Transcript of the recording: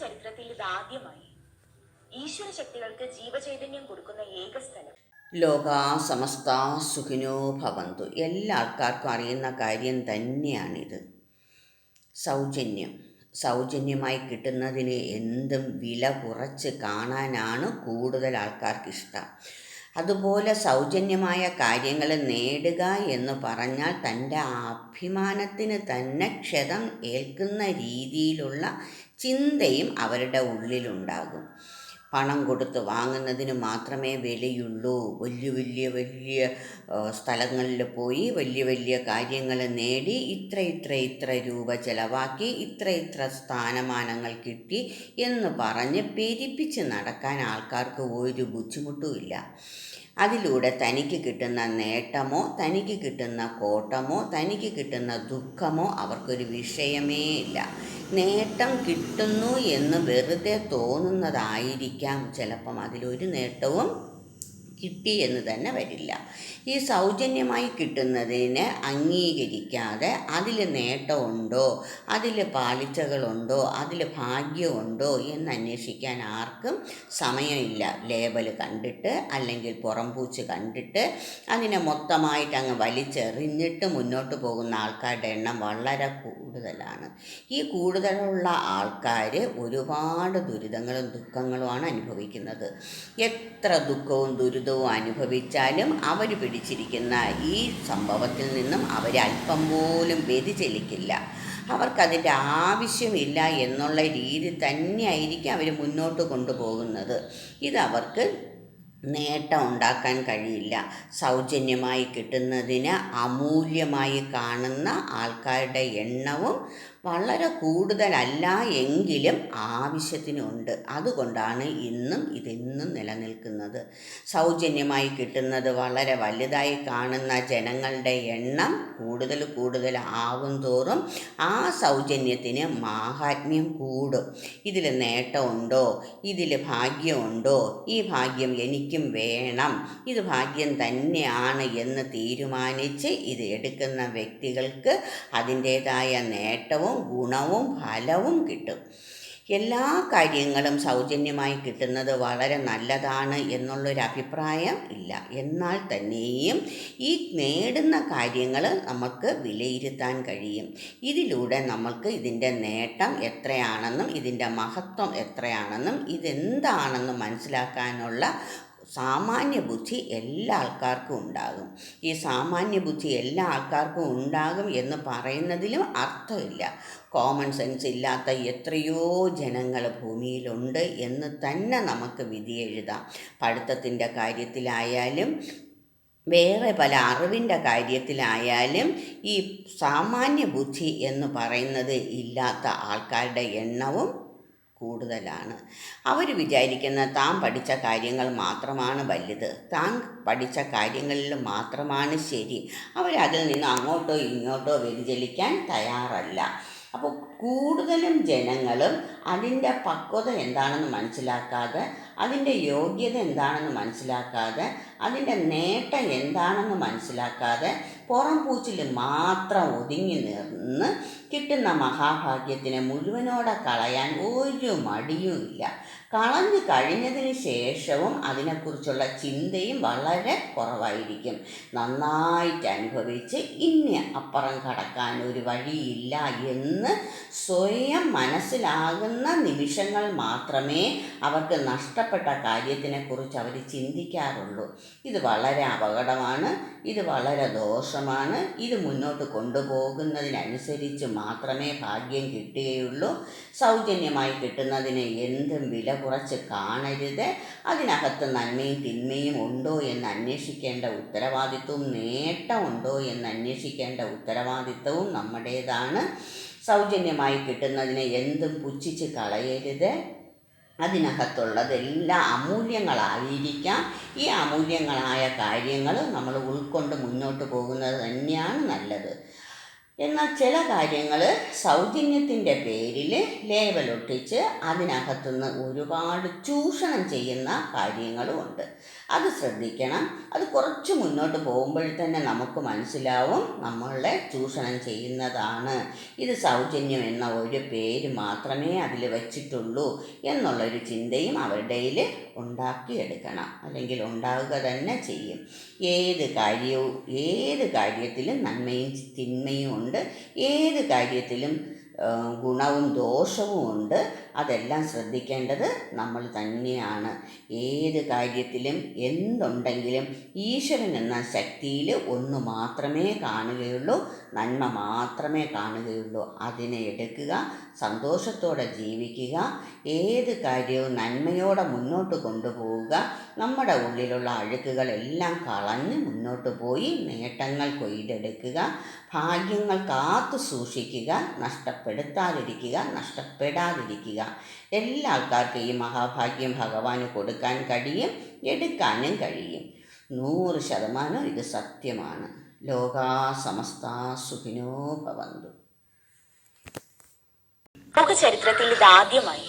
ചരിത്രത്തിൽ ഇതാദ്യമായി ഈശ്വര ശക്തികൾക്ക് ജീവചൈതന്യം കൊടുക്കുന്ന ഏക സ്ഥലം. ലോക സമസ്ത സുഖിനോ ഭവന്തു. എല്ലാ ആൾക്കാർക്കും അറിയുന്ന കാര്യം തന്നെയാണിത്. സൗജന്യം. സൗജന്യമായി കിട്ടുന്നതിന് എന്തും വില കുറച്ച് കാണാനാണ് കൂടുതൽ ആൾക്കാർക്ക് ഇഷ്ടം അതുപോലെ സൗജന്യമായ കാര്യങ്ങൾ നേടുക എന്ന് പറഞ്ഞാൽ തന്റെ അഭിമാനത്തിന് തന്നെ ക്ഷതം ഏൽക്കുന്ന രീതിയിലുള്ള ചിന്തയും അവരുടെ ഉള്ളിലുണ്ടാകും. പണം കൊടുത്ത് വാങ്ങുന്നതിന് മാത്രമേ വിലയുള്ളൂ. വലിയ വലിയ വലിയ സ്ഥലങ്ങളിൽ പോയി വലിയ വലിയ കാര്യങ്ങൾ നേടി ഇത്ര ഇത്ര ഇത്ര രൂപ ചിലവാക്കി ഇത്ര ഇത്ര സ്ഥാനമാനങ്ങൾ കിട്ടി എന്ന് പറഞ്ഞ് പെരിപ്പിച്ച് നടക്കാൻ ആൾക്കാർക്ക് ഒരു ബുദ്ധിമുട്ടുമില്ല അതിലൂടെ തനിക്ക് കിട്ടുന്ന നേട്ടമോ തനിക്ക് കിട്ടുന്ന കോട്ടമോ തനിക്ക് കിട്ടുന്ന ദുഃഖമോ അവർക്കൊരു വിഷയമേ ഇല്ല. നേട്ടം കിട്ടുന്നു എന്ന് വെറുതെ തോന്നുന്നതായിരിക്കാം ചിലപ്പം അതിലൊരു നേട്ടവും കിട്ടി എന്ന് തന്നെ വരില്ല. ഈ സൗജന്യമായി കിട്ടുന്നതിനെ അംഗീകരിക്കാതെ അതിൽ നേട്ടമുണ്ടോ അതിൽ പാളിച്ചകളുണ്ടോ അതിൽ ഭാഗ്യമുണ്ടോ എന്ന് അന്വേഷിക്കാൻ ആർക്കും സമയമില്ല. ലേബൽ കണ്ടിട്ട് അല്ലെങ്കിൽ പുറംപൂച്ച് കണ്ടിട്ട് അതിനെ മൊത്തമായിട്ട് അങ്ങ് വലിച്ചെറിഞ്ഞിട്ട് മുന്നോട്ട് പോകുന്ന ആൾക്കാരുടെ എണ്ണം വളരെ കൂടുതലാണ്. ഈ കൂടുതലുള്ള ആൾക്കാർ ഒരുപാട് ദുരിതങ്ങളും ദുഃഖങ്ങളുമാണ് അനുഭവിക്കുന്നത്. എത്ര ദുഃഖവും ദുരിതവും അനുഭവിച്ചാലും അവർ പിടിച്ചിരിക്കുന്ന ഈ സംഭവത്തിൽ നിന്നും അവർ അല്പം പോലും വ്യതിചലിക്കില്ല. അവർക്കതിന്റെ ആവശ്യമില്ല എന്നുള്ള രീതി തന്നെയായിരിക്കും അവർ മുന്നോട്ട് കൊണ്ടുപോകുന്നത്. ഇതവർക്ക് നേട്ടം ഉണ്ടാക്കാൻ കഴിയില്ല. സൗജന്യമായി കിട്ടുന്നതിന് അമൂല്യമായി കാണുന്ന ആൾക്കാരുടെ എണ്ണവും വളരെ കൂടുതലല്ല എങ്കിലും ആവശ്യത്തിനുണ്ട്. അതുകൊണ്ടാണ് ഇന്നും ഇതെന്നും നിലനിൽക്കുന്നത്. സൗജന്യമായി കിട്ടുന്നത് വളരെ വലുതായി കാണുന്ന ജനങ്ങളുടെ എണ്ണം കൂടുതൽ കൂടുതൽ ആവും തോറും ആ സൗജന്യത്തിന് മാഹാത്മ്യം കൂടും. ഇതിൽ നേട്ടമുണ്ടോ ഇതിൽ ഭാഗ്യമുണ്ടോ ഈ ഭാഗ്യം എനിക്കും വേണം. ഇത് ഭാഗ്യം തന്നെയാണ് എന്ന് തീരുമാനിച്ച് ഇത് എടുക്കുന്ന വ്യക്തികൾക്ക് അതിന്റേതായ നേട്ടവും ഗുണവും ഫലവും കിട്ടും. എല്ലാ കാര്യങ്ങളും സൗജന്യമായി കിട്ടുന്നത് വളരെ നല്ലതാണ് എന്നുള്ളൊരു അഭിപ്രായം ഇല്ല. എന്നാൽ തന്നെയും ഈ നേടുന്ന കാര്യങ്ങൾ നമുക്ക് വിലയിരുത്താൻ കഴിയും. ഇതിലൂടെ നമുക്ക് ഇതിന്റെ നേട്ടം എത്രയാണെന്നും ഇതിന്റെ മഹത്വം എത്രയാണെന്നും ഇതെന്താണെന്നും മനസ്സിലാക്കാനുള്ള സാമാന്യ ബുദ്ധി എല്ലാ ആൾക്കാർക്കും ഉണ്ടാകും. ഈ സാമാന്യ ബുദ്ധി എല്ലാ ആൾക്കാർക്കും ഉണ്ടാകും എന്ന് പറയുന്നതിലും അർത്ഥമില്ല. കോമൺ സെൻസ് ഇല്ലാത്ത എത്രയോ ജനങ്ങൾ ഭൂമിയിലുണ്ട് എന്ന് തന്നെ നമുക്ക് വിധി എഴുതാം. പഠിത്തത്തിന്റെ കാര്യത്തിലായാലും വേറെ പല അറിവിന്റെ കാര്യത്തിലായാലും ഈ സാമാന്യ ബുദ്ധി എന്ന് പറയുന്നത് ഇല്ലാത്ത ആൾക്കാരുടെ എണ്ണവും കൂടുതലാണ്. അവർ വിചാരിക്കുന്ന താൻ പഠിച്ച കാര്യങ്ങൾ മാത്രമാണ് വലുത്. താൻ പഠിച്ച കാര്യങ്ങളിൽ മാത്രമാണ് ശരി. അവരതിൽ നിന്ന് അങ്ങോട്ടോ ഇങ്ങോട്ടോ വ്യതിചലിക്കാൻ തയ്യാറല്ല. അപ്പോൾ കൂടുതലും ജനങ്ങളും അതിന്റെ പക്വത എന്താണെന്ന് മനസ്സിലാക്കാതെ അതിന്റെ യോഗ്യത എന്താണെന്ന് മനസ്സിലാക്കാതെ അതിന്റെ നേട്ടം എന്താണെന്ന് മനസ്സിലാക്കാതെ പുറം പൂച്ചിൽ മാത്രം ഒതുങ്ങി നിന്ന് കിട്ടുന്ന മഹാഭാഗ്യത്തിനെ മുഴുവനോടെ കളയാൻ ഒരു മടിയുമില്ല കളഞ്ഞു കഴിഞ്ഞതിന് ശേഷവും അതിനെക്കുറിച്ചുള്ള ചിന്തയും വളരെ കുറവായിരിക്കും. നന്നായിട്ട് അനുഭവിച്ച് ഇനി അപ്പുറം കടക്കാൻ ഒരു വഴിയില്ല എന്ന് സ്വയം മനസ്സിലാകുന്ന നിമിഷങ്ങൾ മാത്രമേ അവർക്ക് നഷ്ടപ്പെട്ട കാര്യത്തിനെക്കുറിച്ച് അവർ ചിന്തിക്കാറുള്ളൂ. ഇത് വളരെ അപകടമാണ് ഇത് വളരെ ദോഷമാണ് ഇത് മുന്നോട്ട് കൊണ്ടുപോകുന്നതിനനുസരിച്ച് മാത്രമേ ഭാഗ്യം കിട്ടുകയുള്ളൂ. സൗജന്യമായി കിട്ടുന്നതിന് എന്തും വില കുറച്ച് കാണരുത്. അതിനകത്ത് നന്മയും തിന്മയും ഉണ്ടോ എന്ന് അന്വേഷിക്കേണ്ട ഉത്തരവാദിത്വവും നേട്ടമുണ്ടോ എന്ന് അന്വേഷിക്കേണ്ട ഉത്തരവാദിത്വവും നമ്മുടേതാണ്. സൗജന്യമായി കിട്ടുന്നതിനെ എന്തും പുച്ഛിച്ച് കളയരുത്. അതിനകത്തുള്ളതെല്ലാം അമൂല്യങ്ങളായിരിക്കാം. ഈ അമൂല്യങ്ങളായ കാര്യങ്ങൾ നമ്മൾ ഉൾക്കൊണ്ട് മുന്നോട്ട് പോകുന്നത് തന്നെയാണ് നല്ലത്. എന്നാൽ ചില കാര്യങ്ങൾ സൗജന്യത്തിന്റെ പേരിൽ ലേബലൊട്ടിച്ച് അതിനകത്തുനിന്ന് ഒരുപാട് ചൂഷണം ചെയ്യുന്ന കാര്യങ്ങളും ഉണ്ട്. അത് ശ്രദ്ധിക്കണം. അത് കുറച്ച് മുന്നോട്ട് പോകുമ്പോൾ തന്നെ നമുക്ക് മനസ്സിലാവും നമ്മളെ ചൂഷണം ചെയ്യുന്നതാണ്. ഇത് സൗജന്യം എന്ന ഒരു പേര് മാത്രമേ അതിൽ വച്ചിട്ടുള്ളൂ എന്നുള്ളൊരു ചിന്തയും അവരുടെ ഉണ്ടാക്കിയെടുക്കണം. അല്ലെങ്കിൽ ഉണ്ടാവുക തന്നെ ചെയ്യും. ഏത് കാര്യവും ഏത് കാര്യത്തിലും നന്മയും തിന്മയും ഉണ്ട്. ഏത് കാര്യത്തിലും ഗുണവും ദോഷവും ഉണ്ട്. അതെല്ലാം ശ്രദ്ധിക്കേണ്ടത് നമ്മൾ തന്നെയാണ്. ഏത് കാര്യത്തിലും എന്തുണ്ടെങ്കിലും ഈശ്വരൻ എന്ന ശക്തിയിൽ ഒന്ന് മാത്രമേ കാണുകയുള്ളൂ. നന്മ മാത്രമേ കാണുകയുള്ളൂ. അതിനെ എടുക്കുക സന്തോഷത്തോടെ ജീവിക്കുക ഏത് കാര്യവും നന്മയോടെ മുന്നോട്ട് കൊണ്ടുപോവുക നമ്മുടെ ഉള്ളിലുള്ള അഴുക്കുകളെല്ലാം കളഞ്ഞ് മുന്നോട്ട് പോയി നേട്ടങ്ങൾ കൊയ്തെടുക്കുക ഭാഗ്യങ്ങൾ കാത്തു സൂക്ഷിക്കുക നഷ്ടപ്പെടുത്താതിരിക്കുക നഷ്ടപ്പെടാതിരിക്കുക. എല്ലാ ആൾക്കാർക്കും ഈ മഹാഭാഗ്യം ഭഗവാന് കൊടുക്കാൻ കഴിയും എടുക്കാനും കഴിയും. നൂറ് ശതമാനം ഇത് സത്യമാണ്. ലോകാ സമസ്ത സുഖിനോ ഭവന്തു. ലോക ചരിത്രത്തിൽ ഇതാദ്യമായി